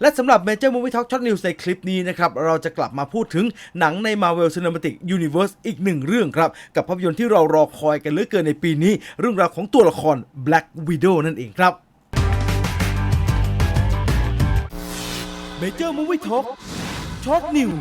และสำหรับ Major Movie Talk Short News ในคลิปนี้นะครับ เราจะกลับมาพูดถึงหนังใน Marvel Cinematic Universe อีกหนึ่งเรื่องครับ กับภาพยนตร์ที่เรารอคอยกันเหลือเกินในปีนี้ เรื่องราวของตัวละคร Black Widow นั่นเองครับ Major Movie Talk Short News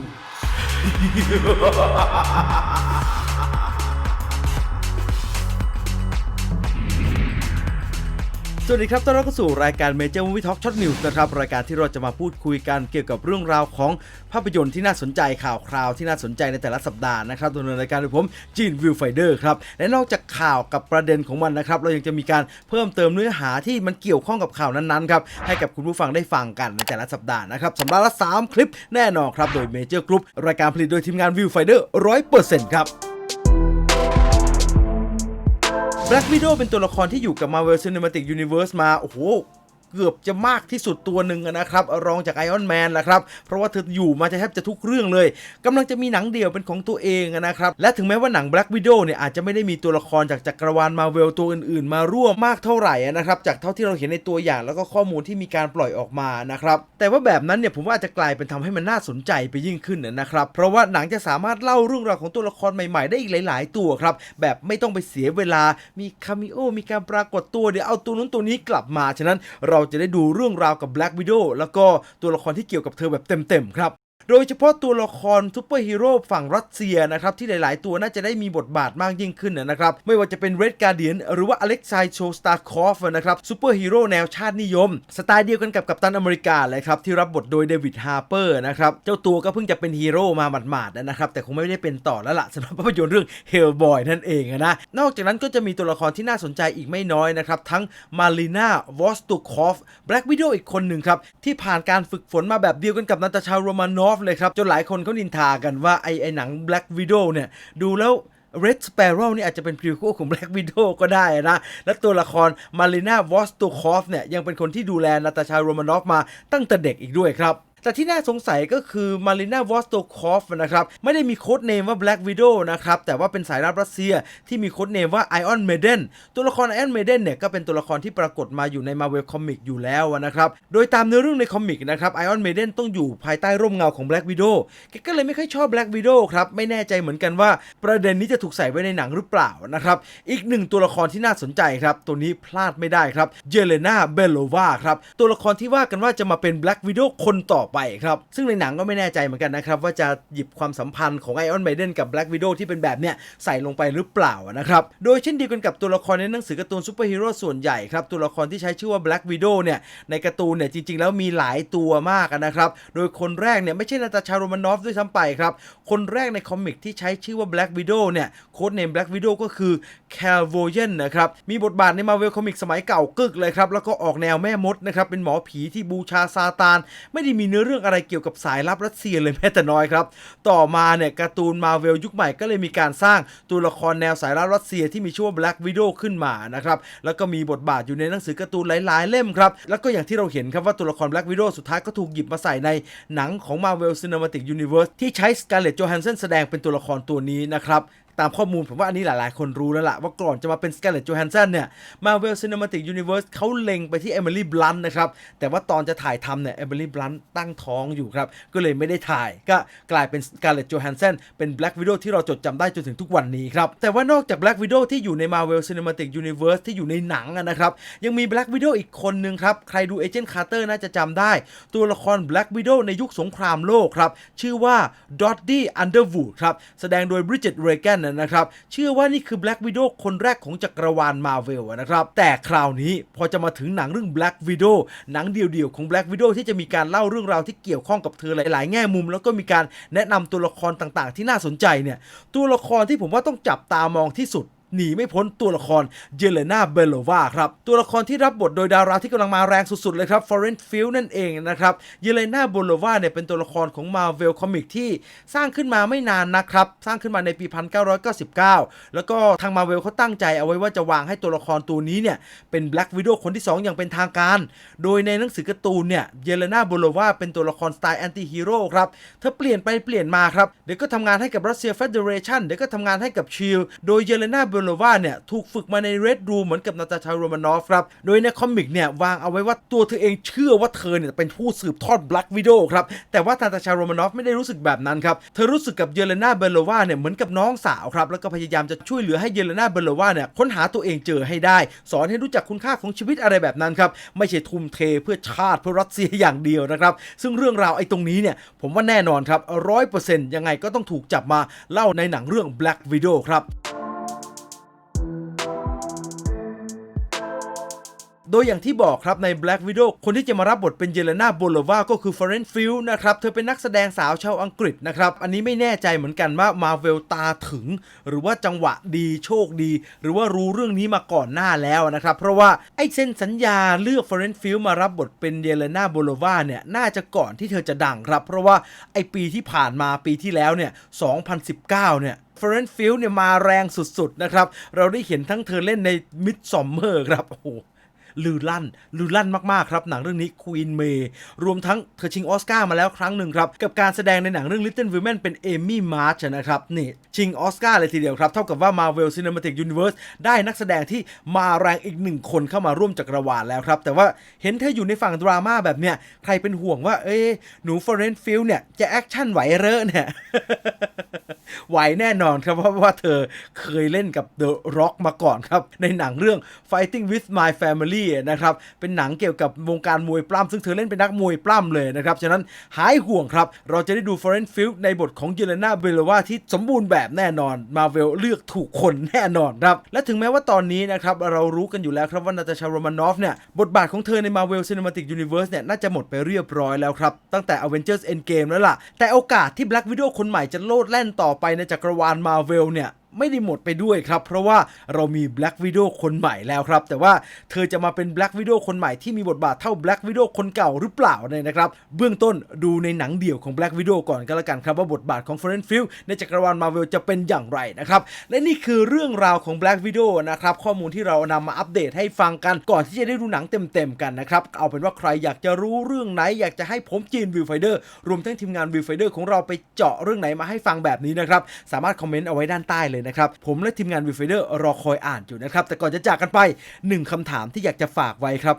สวัสดีครับ ต้อนรับเข้าสู่รายการ Major Movie Talk Short News นะครับ รายการที่เราจะมาพูดคุยกันเกี่ยวกับเรื่องราวของภาพยนตร์ที่น่าสนใจข่าวคราวที่น่าสนใจในแต่ละสัปดาห์นะครับดำเนินรายการโดยผมจีนวิวไฟเดอร์ครับ และนอกจากข่าวกับประเด็นของมันนะครับ เรายังจะมีการเพิ่มเติมเนื้อหาที่มันเกี่ยวข้องกับข่าวนั้นๆครับ ให้กับคุณผู้ฟังได้ฟังกันในแต่ละสัปดาห์นะครับสัปดาห์ละ 3 คลิปแน่นอนครับ โดย Major Group รายการผลิตโดยทีมงานวิวไฟเดอร์ร้อยเปอร์เซ็นต์ครับ Black Widow เป็นตัวละครที่อยู่กับ Marvel Cinematic Universe มา โอ้โห เกือบจะมากที่สุดตัวหนึ่งนะครับ รองจาก Iron Man แหละครับ เพราะว่าเธออยู่มาจะแทบจะทุกเรื่องเลยกำลังจะมีหนังเดี่ยวเป็นของตัวเองนะครับ และถึงแม้ว่าหนัง Black Widow เนี่ยอาจจะไม่ได้มีตัวละครจากจักรวาล Marvel ตัวอื่นๆ มาร่วมมากเท่าไหร่นะครับ จากเท่าที่เราเห็นในตัวอย่างแล้วก็ข้อมูลที่มีการปล่อยออกมานะครับ แต่ว่าแบบนั้นเนี่ยผมว่าอาจจะกลายเป็นทำให้มันน่าสนใจไปยิ่งขึ้นนะครับ เพราะว่าหนังจะสามารถเล่าเรื่องราวของตัวละครใหม่ๆ ได้อีกหลาย ๆ ตัวครับ แบบไม่ต้องไปเสียเวลา มีคาเมโอ มีการปรากฏตัว เดี๋ยวเอาตัวนู้นตัวนี้กลับมา ฉะนั้นเราราจะได้ดูเรื่องราวกับ Black Widow แล้วก็ตัวละครที่เกี่ยวกับเธอแบบเต็มๆครับ โดยเฉพาะตัวละครซูเปอร์ฮีโร่ฝั่งรัสเซียนะครับที่หลาย ๆ ตัวน่าจะได้มีบทบาทมากยิ่งขึ้นนะครับ ไม่ว่าจะเป็น Red Guardian หรือว่าอเล็กซายโชสตาคอฟนะครับซูเปอร์ฮีโร่แนวชาตินิยม สไตล์เดียวกันกับกัปตันอเมริกาเลยครับ ที่รับบทโดยเดวิดฮาร์เปอร์นะครับ เจ้าตัวก็เพิ่งจะเป็นฮีโร่มาหมาด ๆ นะครับ แต่คงไม่ได้เป็นต่อแล้วล่ะสำหรับภาพยนตร์เรื่อง Hellboy นั่นเองนะนอกจากนั้นก็จะมีตัวละครที่น่าสนใจอีกไม่น้อยนะครับทั้งมารีนาวอสตูคอฟแบล็กวิดโออีกคนหนึ่งครับที่ผ่านการฝึกฝนมาแบบเดียวกันกับนาตาชาโรมานอฟเลยครับ จนหลายคนเขานินทากันว่าไอไอหนัง Black Widow เนี่ย ดูแล้ว Red Sparrow นี่อาจจะเป็นพรีโคของ Black Widow ก็ได้นะ และตัวละครมารีนาวอสตูคอฟเนี่ย ยังเป็นคนที่ดูแลนาตาชาโรมานอฟมาตั้งแต่เด็กอีกด้วยครับ แต่ที่น่าสงสัยก็คือมารีนาวอสโตคอฟนะครับ ไม่ได้มีโค้ดเนมว่า Black Widow นะครับ แต่ว่าเป็นสายลับรัสเซียที่มีโค้ดเนมว่า Iron Maiden ตัวละคร Iron Maiden เนี่ยก็เป็นตัวละครที่ปรากฏมาอยู่ใน Marvel Comic อยู่แล้วนะครับ โดยตามเนื้อเรื่องในคอมิกนะครับ Iron Maiden ต้องอยู่ภายใต้ร่มเงาของ Black Widow แกก็เลยไม่ค่อยชอบ Black Widow ครับ ไม่แน่ใจเหมือนกันว่าประเด็นนี้จะถูกใส่ไว้ในหนังหรือเปล่านะครับ อีกหนึ่งตัวละครที่น่าสนใจครับ ตัวนี้พลาดไม่ได้ครับเจเลนา เบโลวาครับ ตัวละครที่ว่ากันว่าจะมาเป็น Black Widow คนต่อไปครับ ซึ่งในหนังก็ไม่แน่ใจเหมือนกันนะครับ ว่าจะหยิบความสัมพันธ์ของไอออนไ i เดนกับ Black Widow ที่เป็นแบบเนี้ยใส่ลงไปหรือเปล่านะครับ โดยเช่นเดียวกันกับตัวละครในหนังสือการ์ตูนซูเปอร์ฮีโร่ส่วนใหญ่ครับ ตัวละครที่ใช้ชื่อว่า Black Widow เนี่ยในการ์ตูนเนี่ยจริง ๆ แล้วมีหลายตัวมากนะครับ โดยคนแรกเนี่ยไม่ใช่นาตาชาโรมานอฟด้วยซ้ำไปครับ คนแรกในคอมิกที่ใช้ชื่อว่า Black Widow เนี่ยโค้ดเนม Black Widow ก็คือ c a l v o y e n นะครับมีบทบาทใน Marvel Comic สมัยเก่ากึกเลยครับแล้วก็ออกแนวแม่มดนะครับเป็นหมอผีที่บูชาซาตานไม่ได้มีเนื้อเรื่องอะไรเกี่ยวกับสายลับรัสเซียเลยแม้แต่น้อยครับ ต่อมาเนี่ยการ์ตูน Marvel ยุคใหม่ก็เลยมีการสร้างตัวละครแนวสายลับรัสเซียที่มีชื่อว่า Black Widow ขึ้นมานะครับแล้วก็มีบทบาทอยู่ในหนังสือการ์ตูนหลาย ๆ เล่มครับแล้วก็อย่างที่เราเห็นครับว่าตัวละคร Black Widow สุดท้ายก็ถูกหยิบมาใส่ในหนังของ Marvel Cinematic Universe ที่ใช้ Scarlett Johansson แสดงเป็นตัวละครตัวนี้นะครับ ตามข้อมูลผมว่าอันนี้หลายๆ คนรู้แล้วล่ะว่าก่อนจะมาเป็น Scarlett Johansson เนี่ย Marvel Cinematic Universe เขาเล็งไปที่ Emily Blunt นนะครับ แต่ว่าตอนจะถ่ายทำเนี่ย Emily Blunt ตั้งท้องอยู่ครับ ก็เลยไม่ได้ถ่ายก็กลายเป็น Scarlett Johansson เป็น Black Widow ที่เราจดจำได้จนถึงทุกวันนี้ครับ แต่ว่านอกจาก Black Widow ที่อยู่ใน Marvel Cinematic Universe ที่อยู่ในหนังนะครับยังมี Black Widow อีกคนนึงครับใครดู Agent Carter น่าจะจำได้ ตัวละคร Black Widow ในยุคสงครามโลกครับชื่อว่า Dottie Underwood ครับแสดงโดย Bridget Regan นะครับ เชื่อว่านี่คือ Black Widow คนแรกของจักรวาล Marvel นะครับ แต่คราวนี้พอจะมาถึงหนังเรื่อง Black Widow หนังเดี่ยวๆของ Black Widow ที่จะมีการเล่าเรื่องราวที่เกี่ยวข้องกับเธอหลายๆ แง่มุม แล้วก็มีการแนะนำตัวละครต่างๆ ที่น่าสนใจเนี่ยตัวละครที่ผมว่าต้องจับตามองที่สุด หนีไม่พ้นตัวละครเยเลนาเบลโลวาครับ ตัวละครที่รับบทโดยดาราที่กำลังมาแรงสุดๆ เลยครับฟอเรนฟิลนั่นเองนะครับ เยเลนาเบลโลวาเนี่ยเป็นตัวละครของ Marvel Comic ที่สร้างขึ้นมาไม่นานนะครับ สร้างขึ้นมาในปี 1999 แล้วก็ทาง Marvel เขาตั้งใจเอาไว้ว่าจะวางให้ตัวละครตัวนี้เนี่ยเป็น Black Widow คนที่ 2 อย่างเป็นทางการ โดยในหนังสือการ์ตูนเนี่ยเยเลนาเบลโลวาเป็นตัวละครสไตล์แอนตี้ฮีโร่ครับเธอเปลี่ยนไปเปลี่ยนมาครับเดี๋ยวก็ทำงานให้กับรัสเซียเฟเดเรชันเดี๋ยวก็ทำงานให้กับชิลโดยเยเลนาเบโลวาเนี่ยถูกฝึกมาในเรดรูมเหมือนกับนาตาชาโรมานอฟครับ โดยในคอมิกเนี่ยวางเอาไว้ว่าตัวเธอเองเชื่อว่าเธอเนี่ยเป็นผู้สืบทอด Black Widow ครับ แต่ว่านาตาชาโรมานอฟไม่ได้รู้สึกแบบนั้นครับ เธอรู้สึกกับเยเลนาเบลโลวาเนี่ยเหมือนกับน้องสาวครับ แล้วก็พยายามจะช่วยเหลือให้เยเลนาเบลโลวาเนี่ยค้นหาตัวเองเจอให้ได้ สอนให้รู้จักคุณค่าของชีวิตอะไรแบบนั้นครับ ไม่ใช่ทุ่มเทเพื่อชาติเพื่อรัสเซียอย่างเดียวนะครับ ซึ่งเรื่องราวไอ้ตรงนี้เนี่ยผมว่าแน่นอนครับร้อยเปอร์เซ็นต์ยังไงก็ต้องถูกจับมาเล่าในหนังเรื่อง Black Widow ครับ โดยอย่างที่บอกครับใน Black Widow คนที่จะมารับบทเป็นเยเลนาโบโลวาก็คือ f ฟ r เรนฟิลนะครับ เธอเป็นนักแสดงสาวชาวอังกฤษนะครับ อันนี้ไม่แน่ใจเหมือนกันว่ามาเวลตาถึง หรือว่าจังหวะดีโชคดี หรือว่ารู้เรื่องนี้มาก่อนหน้าแล้วนะครับ เพราะว่าไอ้เส้นสัญญาเลือก f ฟ r เรนฟิลมารับบทเป็นเยเลนาโบโลวาเนี่ยน่าจะก่อนที่เธอจะดังครับ เพราะว่าไอ้ปีที่ผ่านมาปีที่แล้วเนี่ย 2019 เนี่ยเฟรนฟิลเนี่ยมาแรงสุดๆนะครับ เราได้เห็นทั้งเธอเล่นในมิดซอมเมอร์ครับ โอ้โห ลือลั่นลือลั่นมากๆครับหนังเรื่องนี้ควีนเมย์รวมทั้งเธอชิงออสการ์มาแล้วครั้งหนึ่งครับกับการแสดงในหนังเรื่อง Little Women เป็นเอมี่มาร์ชนะครับนี่ชิงออสการ์เลยทีเดียวครับเท่ากับว่า Marvel Cinematic Universe ได้นักแสดงที่มาแรงอีกหนึ่งคนเข้ามาร่วมจักรวาลแล้วครับแต่ว่าเห็นเธออยู่ในฝั่งดราม่าแบบเนี้ยใครเป็นห่วงว่าเอ้ยหนูฟอเรนฟิลเนี่ยจะแอคชั่นไหวเหรอเนี่ย ไหวแน่นอนครับเพราะว่าเธอเคยเล่นกับ The Rock มาก่อนครับ ในหนังเรื่อง Fighting with My Family นะครับ เป็นหนังเกี่ยวกับวงการมวยปล้ำซึ่งเธอเล่นเป็นนักมวยปล้ำเลยนะครับ ฉะนั้นหายห่วงครับ เราจะได้ดู Foreign Field ในบทของเยเลนาเบลวาที่สมบูรณ์แบบแน่นอนมาเวลเลือกถูกคนแน่นอนครับ และถึงแม้ว่าตอนนี้นะครับ เรารู้กันอยู่แล้วครับว่านาตาชาโรมานอฟเนี่ยบทบาทของเธอใน Marvel Cinematic Universe เนี่ยน่าจะหมดไปเรียบร้อยแล้วครับตั้งแต่ Avengers Endgame แล้วล่ะแต่โอกาสที่ Black Widow คนใหม่จะโลดแล่นต่อไปในจักรวาลมาเวลเนี่ย ไม่ได้หมดไปด้วยครับ เพราะว่าเรามี Black Widow คนใหม่แล้วครับ แต่ว่าเธอจะมาเป็น Black Widow คนใหม่ที่มีบทบาทเท่า Black Widow คนเก่าหรือเปล่าเนี่ยนะครับ เบื้องต้นดูในหนังเดี่ยวของ Black Widow ก่อนก็แล้วกันครับ ว่าบทบาทของ f o r e n f i e l d ในจักรวาล Marvel จะเป็นอย่างไรนะครับ และนี่คือเรื่องราวของ Black Widow นะครับ ข้อมูลที่เรานำมาอัปเดตให้ฟังกันก่อนที่จะได้ดูหนังเต็มๆกันนะครับเอาเป็นว่าใครอยากจะรู้เรื่องไหน อยากจะให้ผมจีนวิวไฟเดอร์รวมทั้งทีมงานวิวไฟเดอร์ของเราไปเจาะเรื่องไหนมาให้ฟังแบบนี้นะครับสามารถคอมเมนต์เอาไว้ด้านใต้เลยนะครับ ผมและทีมงานวิวไฟเดอร์รอคอยอ่านอยู่นะครับ แต่ก่อนจะจากกันไปหนึ่งคำถามที่อยากจะฝากไว้ครับ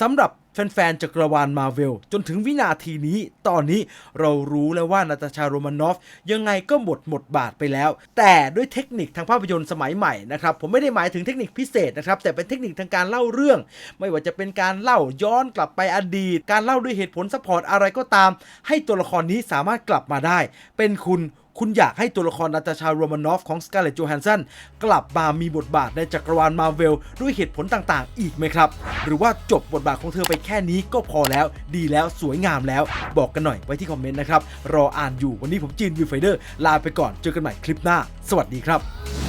สำหรับแฟนๆจักรวาลมาเวล จนถึงวินาทีนี้ ตอนนี้เรารู้แล้วว่านาตาชาโรมานอฟ ยังไงก็หมดหมดบาทไปแล้ว แต่ด้วยเทคนิคทางภาพยนตร์สมัยใหม่นะครับ ผมไม่ได้หมายถึงเทคนิคพิเศษนะครับ แต่เป็นเทคนิคทางการเล่าเรื่อง ไม่ว่าจะเป็นการเล่าย้อนกลับไปอดีต การเล่าด้วยเหตุผลซัพพอร์ตอะไรก็ตาม ให้ตัวละครนี้สามารถกลับมาได้ เป็นคุณ คุณอยากให้ตัวละครนาตาชาโรมานอฟของสกาเลตโจฮันสันกลับมามีบทบาทในจักรวาลมาเวลด้วยเหตุผลต่างๆ อีกไหมครับ หรือว่าจบบทบาทของเธอไปแค่นี้ก็พอแล้วดีแล้วสวยงามแล้ว บอกกันหน่อยไว้ที่คอมเมนต์นะครับ รออ่านอยู่วันนี้ผมจีนวิวไฟเดอร์ลาไปก่อนเจอกันใหม่คลิปหน้า สวัสดีครับ